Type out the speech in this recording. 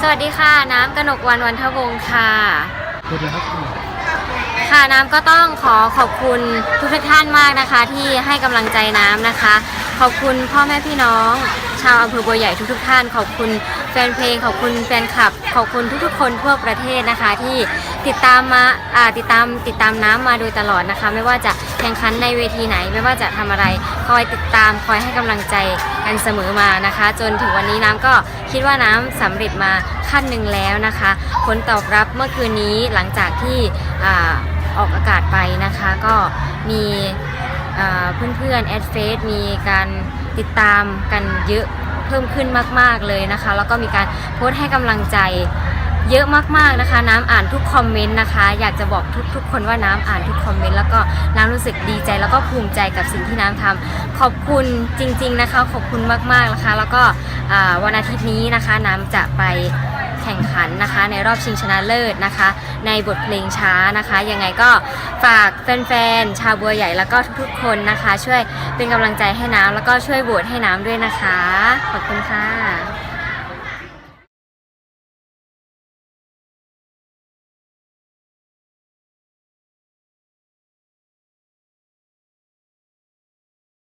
สวัสดีค่ะ น้ำกนกวันวันทวงศ์ค่ะ พูดเลยครับค่ะน้ำก็ต้องขอขอบคุณทุกท่านมากนะคะ ที่ให้กำลังใจน้ำนะคะ ขอบคุณพ่อแม่พี่น้อง ชาวอำเภอบัวใหญ่ทุกๆท่าน ขอบคุณแฟนเพลง ขอบคุณแฟนคลับ ขอบคุณทุกๆ คนทั่วประเทศนะคะ ที่ติดตามมาติดตามติดตามน้ำมาโดยตลอดนะคะ ไม่ว่าจะแข่งขันในเวทีไหน ไม่ว่าจะทำอะไรคอยติดตามคอยให้กำลังใจกันเสมอมานะคะ จนถึงวันนี้น้ำก็คิดว่าน้ำสำเร็จมาขั้นหนึ่งแล้วนะคะ ผลตอบรับเมื่อคืนนี้หลังจากที่ออกอากาศไปนะคะ ก็มี เอ่อเพื่อนๆแอดเฟซมีการติดตามกันเยอะเพิ่มขึ้นมากๆเลยนะคะ แล้วก็มีการโพสต์ให้กำลังใจเยอะมากๆนะคะ น้ำอ่านทุกคอมเมนต์นะคะ อยากจะบอกทุกๆ คนว่าน้ำอ่านทุกคอมเมนต์แล้วก็น้ำรู้สึกดีใจแล้วก็ภูมิใจกับสิ่งที่น้ำทำขอบคุณจริง ๆนะคะ ขอบคุณมากๆนะคะ แล้วก็วันอาทิตย์นี้นะคะ น้ำจะไปแข่งขัน นะคะ ในรอบชิงชนะเลิศนะคะ ในบทเพลงช้านะคะ ยังไงก็ฝากแฟนๆชาวบัวใหญ่แล้วก็ทุกๆคนนะคะ ช่วยเป็นกำลังใจให้น้ำแล้วก็ช่วยโหวตให้น้ำด้วยนะคะ ขอบคุณค่ะ